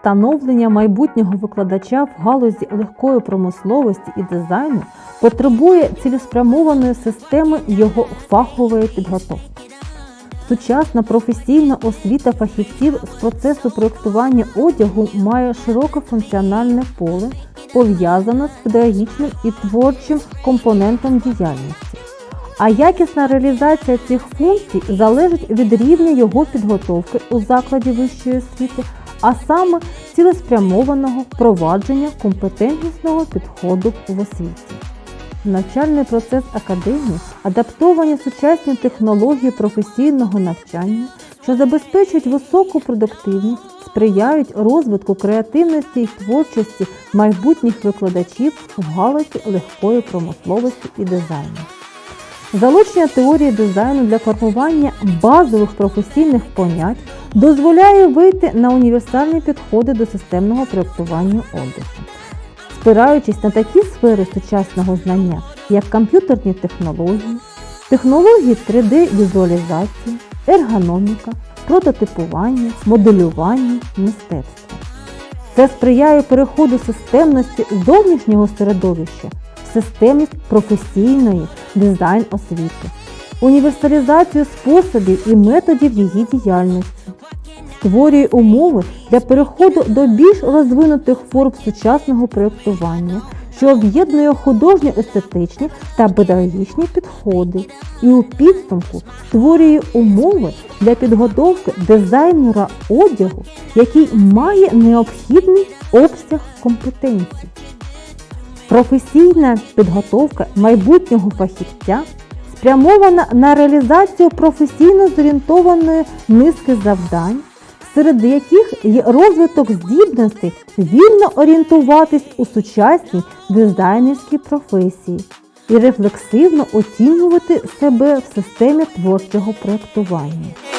становлення майбутнього викладача в галузі легкої промисловості і дизайну потребує цілеспрямованої системи його фахової підготовки. Сучасна професійна освіта фахівців з процесу проєктування одягу має широке функціональне поле, пов'язане з педагогічним і творчим компонентом діяльності. А якісна реалізація цих функцій залежить від рівня його підготовки у закладі вищої освіти, а саме цілеспрямованого впровадження компетентнісного підходу в освіті. Навчальний процес академії адаптовані сучасні технології професійного навчання, що забезпечують високу продуктивність, сприяють розвитку креативності і творчості майбутніх викладачів в галузі легкої промисловості і дизайну. Залучення теорії дизайну для формування базових професійних понять дозволяє вийти на універсальні підходи до системного проєктування одягу. Спираючись на такі сфери сучасного знання, як комп'ютерні технології, технології 3D-візуалізації, ергономіка, прототипування, моделювання, мистецтво. Це сприяє переходу системності зовнішнього середовища системність професійної дизайн освіти, універсалізацію способів і методів її діяльності, створює умови для переходу до більш розвинутих форм сучасного проєктування, що об'єднує художньо-естетичні та педагогічні підходи, і у підсумку створює умови для підготовки дизайнера одягу, який має необхідний обсяг компетенцій. Професійна підготовка майбутнього фахівця спрямована на реалізацію професійно зорієнтованої низки завдань, серед яких є розвиток здібностей вільно орієнтуватись у сучасній дизайнерській професії і рефлексивно оцінювати себе в системі творчого проєктування.